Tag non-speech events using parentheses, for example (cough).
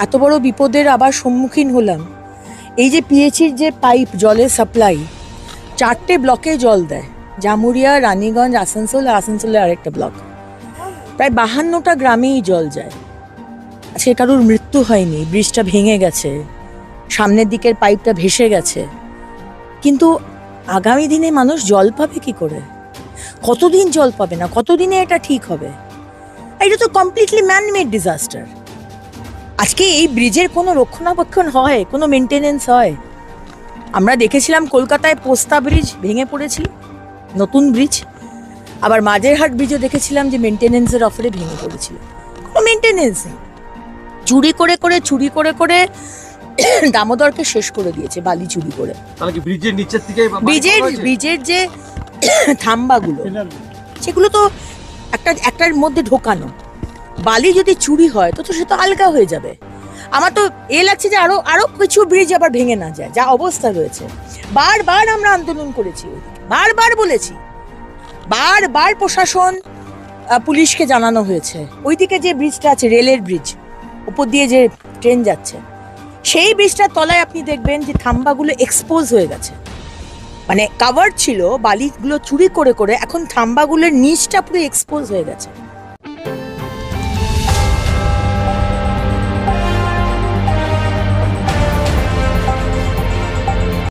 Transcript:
এত বড় বিপদের আবার সম্মুখীন হলাম। এই যে পিএইচির যে পাইপ জলের সাপ্লাই, চারটে ব্লকে জল দেয়। জামুরিয়া, রানীগঞ্জ, আসানসোল আর আসানসোলে আরেকটা ব্লক। প্রায় বাহান্নটা গ্রামেই জল যায়। আজকে কারোর মৃত্যু হয়নি, ব্রিজটা ভেঙে গেছে, সামনের দিকের পাইপটা ভেসে গেছে। কিন্তু আগামী দিনে মানুষ জল পাবে কি করে? কতদিন জল পাবে না? কতদিনে এটা ঠিক হবে? এটা তো কমপ্লিটলি ম্যানমেড ডিজাস্টার আজকে এই ব্রিজের কোনো রক্ষণাবেক্ষণ হয় কোনো মেনটেনেন্স হয়? আমরা দেখেছিলাম কলকাতায় পোস্তা ব্রিজ ভেঙে পড়েছিল নতুন ব্রিজ। আবার মাঝেরহাট ব্রিজও দেখেছিলাম যে মেনটেনেন্সের অফারে ভেঙে পড়েছিল। কোনো মেনটেনেন্স নেই। চুরি করে করে চুরি করে করে (coughs) দামোদরকে শেষ করে দিয়েছে বালি চুরি করে। ব্রিজের নিচের থেকে ব্রিজের? ব্রিজের যে (coughs) থাম্বাগুলো সেগুলো তো একটা একটার মধ্যে ঢোকানো। বালি যদি চুরি হয়, তো তো সে তো আলগা হয়ে যাবে। আমার তো এ লাগছে যে আরও আরও কিছু ব্রিজ আবার ভেঙে না যায়, যা অবস্থা রয়েছে। বারবার আমরা আন্দোলন করেছি বারবার বলেছি। বারবার প্রশাসন পুলিশকে জানানো হয়েছে। ওইদিকে যে ব্রিজটা আছে, রেলের ব্রিজ উপর দিয়ে যে ট্রেন যাচ্ছে, সেই ব্রিজটার তলায় আপনি দেখবেন যে থাম্বাগুলো এক্সপোজ হয়ে গেছে। মানে কাভার ছিল, বালিগুলো চুরি করে করে এখন থাম্বাগুলোর নিচটা পুরো এক্সপোজ হয়ে গেছে।